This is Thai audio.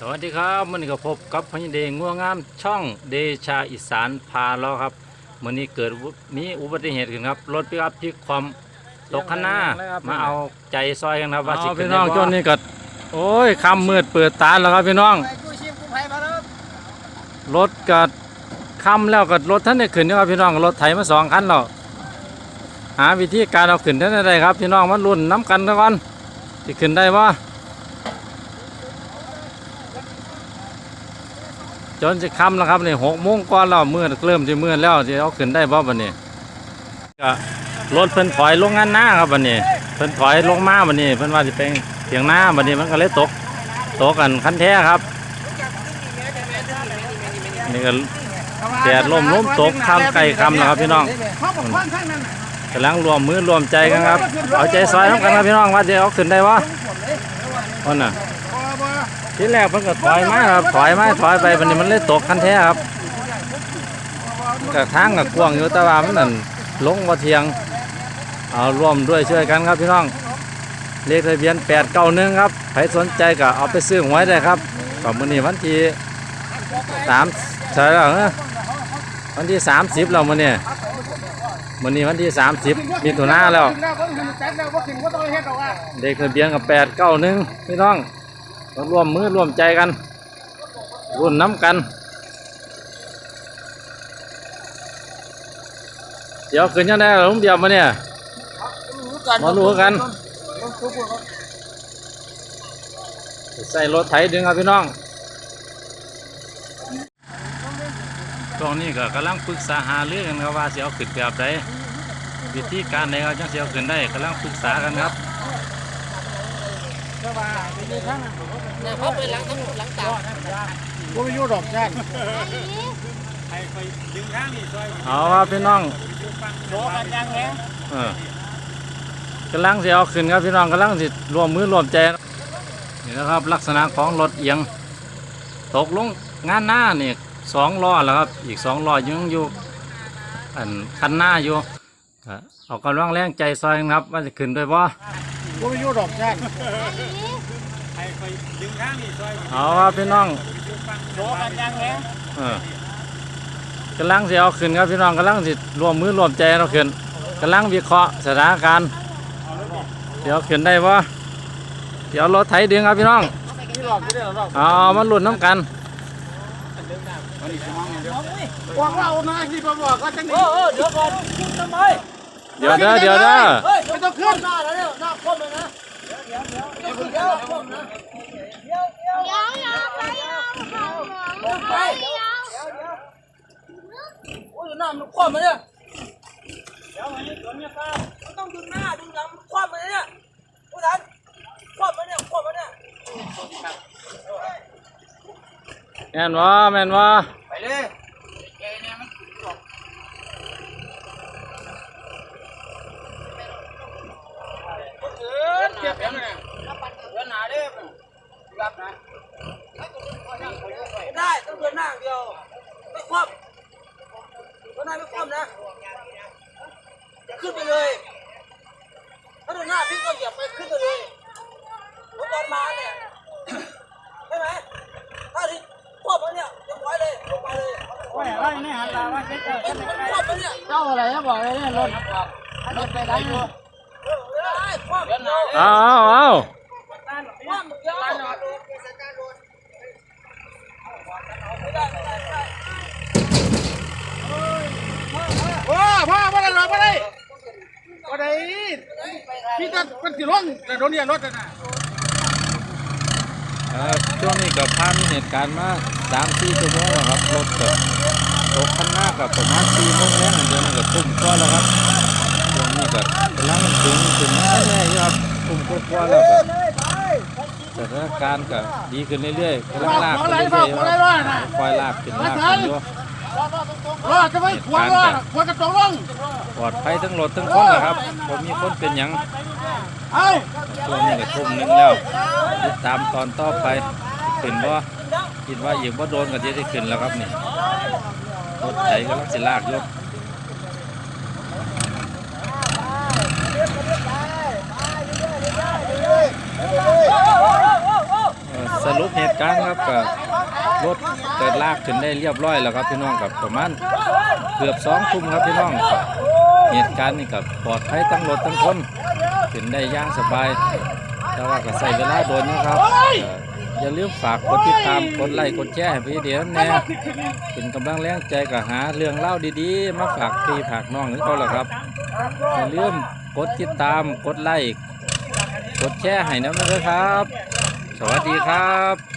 สวัสดีครับมันนี้ก็พบกับพญเดงงัวงามช่องเดชาอีสานพาล้อครับมันนี้เกิดอุมีอุบัติเหตุขึ้นครับรถปิกอัพพลิกความตกข้างหน้ามาเอาใจซอยกันครับว่าสิพี่น้องจนนี่ก็โอ้ยคำมืดเปิดตาแล้วครับพี่น้องไปกู้ชีพกู้ภัยมาแล้วรถก็คำแล้วก็รถท่านได้ขึ้นนะครับพี่น้องรถไถมาสองคันแล้วหาวิธีการเอาขึ้นท่านได้ครับพี่น้องมันรุ่นน้ำกันก่อนจะขึ้นได้ปะ จนจะค่ำแล้วครับนี่หกโมงก่อนแล้วมืดเริ่มจะมืดแล้วจะเอาขึ้นได้ป่ะบันนี้ก็รถเพิ่นถอยลงงานหน้าครับบันนี้เพิ่นถอยลงมาบันนี้เพิ่นว่าจะเป็นเถียงหน้าบันนี้มันก็เลยตกตกกันคันแท้ครับนี่ก็แดดลมลมตกข้ามไกลคำนะครับพี่น้องเขาบอกข้างข้างนั้นน่ะกำลังรวมมือรวมใจกันครับ เอาใจซอยน้ำกันครับพี่น้องว่าจะเอาขึ้นได้วะคนน่ะ ทีแรกเพิ่นก็ถอยมาครับถอยมาถอยไปวันนี้มันเลยตกคันแท้ครับมันก็ทางกับกวางอยู่แต่ว่ามันนั่นลงว่าเทียงเอาร่วมด้วยช่วยกันครับพี่น้องเลขทะเบียน891ครับใครสนใจก็เอาไปซื้อหวยได้ครับก็มื้อนี้วันที่สามใช่แล้วเหรอวันที่30แล้วมื้อนี้มื้อนี้วันที่30มิถุนาแล้วขึ้นแล้วเลขทะเบียนกับแปดเก้าหนึ่งพี่น้อง ร่วมมือร่วมใจกันรุ่นน้ำกันเดี๋ยวขึ้นยังไงลุงเดียวมาเนี่ยมารู้กันใส่รถไถดึงครับพี่น้องตรงนี้ก็กำลังปรึกษาหารือกันครับว่าจะเอาขึ้นแบบใดวิธีการไหนเขาจังจะเอาขึ้นได้กำลังปรึกษากันครับ เขาไปหลังทั้งหลังจากบ่มีอยู่ดอกจ้านเอาครับพี่น้องโดกันยังแฮงเออกำลังสิเอาขึ้นครับพี่น้องกำลังสิรวมมือรวมใจนี่นะครับ ลักษณะของรถเอียง ตกลงงานหน้านี่สองล้อแล้วครับ อีกสองล้อยังอยู่อันคันหน้าอยู่ก็เอากำลังแรงใจซอยกันครับว่าจะขึ้นด้วยบ่ บ่มีอยู่ดอกจ้านเอาครับพี่น้องโดกันยังแฮงเออกำลังสิเอาขึ้นครับพี่น้องกำลังสิรวมมือรวมใจเราขึ้นกำลังวิเคราะห์สถานการณ์เดี๋ยวขึ้นได้บ่เดี๋ยวรถไถดึงครับพี่น้องนี่หลอกอยู่เด้อหลอกเอามาลุ้นน้ำกันบอกว่าเอาหน้าที่บ่บอกก็จังนี้เออเดี๋ยวก่อนคุณทำไม เดี๋ยวเด้อเดี๋ยวเด้อไม่ต้องขึ้นหน้าแล้วเนี่ยหน้าคว่ำเลยนะเดี๋ยวเดี๋ยวเดี๋ยวเดี๋ยวเดียว่ำยวเดี๋ยวเดี๋ยวเดี๋ยวเดี๋ยวเดี๋ยวเดียวเดี๋ยวเดี๋ยวเดี๋ยวโอ้ยหน้ามันยว่ำยวเนี่ยวเดี๋ยวเดียวเดียวเดียวเนี่ยป้าไม่ต้องดึงหยวเดึงหลังยว่ำยวเนี่ยผู้ทันยว่ำยวเนี่ยวเดียว่ำยวเนี่ยวแม่ยวะแม่ยวเดี๋ยวเดี๋ยวเดี๋ยวเดี๋ยวเดี๋ยวเดี๋ยว รับนะได้ต้องเดินหน้าเดียวไม่คว่ำเดินหน้าไม่คว่ำนะขึ้นไปเลย ถ้าเดินหน้าพี่ก็เหยียบไปขึ้นไปเลยรถตอนมาเนี่ยใช่ไหมถ้าที่คว่ำเนี่ยเรียบร้อยเลยลงไปเลยว่าอะไรนี่หันตาว่าเจ๊เจ้าเอ้ยมันเนี่ยเจ้าอะไรนะบอกเลยเนี่ยรถรถไปได้อยู่เออได้คว่ำเดินหน้าเอาเอาเอาคว่ำเดียวไม่ได้ไม่อพ่อได้หรอกบ่ได้บ่อได้พี่ก็มันสิลงแต่โดนเนี่ยรถนะครับช่วงนี้กับพานมีเหตุการณ์มาสามสี่ชั่วโมงแล้วครับรถกับตกคันหน้ากับประมาณสี่โมงแล้วเดี๋ยวนี้ก็ทุ่มกว่าแล้วครับช่วงนี้ก็กำลังถึงถึงแน่แน่ยู่ครับทุ่มกว่าๆแล้วก็ สถานการณ์ก็ดีขึ้นเรื่อยๆกำลังลากขึ้นเรื่อยๆครับคอยลากขึ้นลากขึ้นอยู่รอดจะไม่ขวางรอดขวางกระจกลงปลอดภัยทั้งรถทั้งคนแหละครับผมมีคนเป็นหยังเอ้าช่วงนี้ก็ทุ่มหนึงแล้วติดตามตอนต่อไปขึ้นว่าคิดว่าอีกว่าโดนก็จะได้ขึ้นแล้วครับนี่รถไถก็ลังสิลากอยกเออ สรุปเหตุการณ์ครับกับรถเกิดลากขึ้นได้เรียบร้อยแล้วครับพี่น้องกับประมาณเกือบสองทุ่มครับพี่น้องเหตุการณ์นี่กับปลอดภัยทั้งรถทั้งคนขึ้นได้ย่างสบายแต่ว่าก็ใส่เวลาโดนนะครับอย่าลืมฝากกดติดตามกดไลค์กดแชร์ให้พี่เดียวแน่เป็นกำลังแรงใจกับหาเรื่องเล่าดีๆ มาฝากพี่ฝากน้องนึกเขาละครับอย่าลืมกดติดตามกดไลค์กดแชร์ให้น้ำด้วยครับ สวัสดีครับ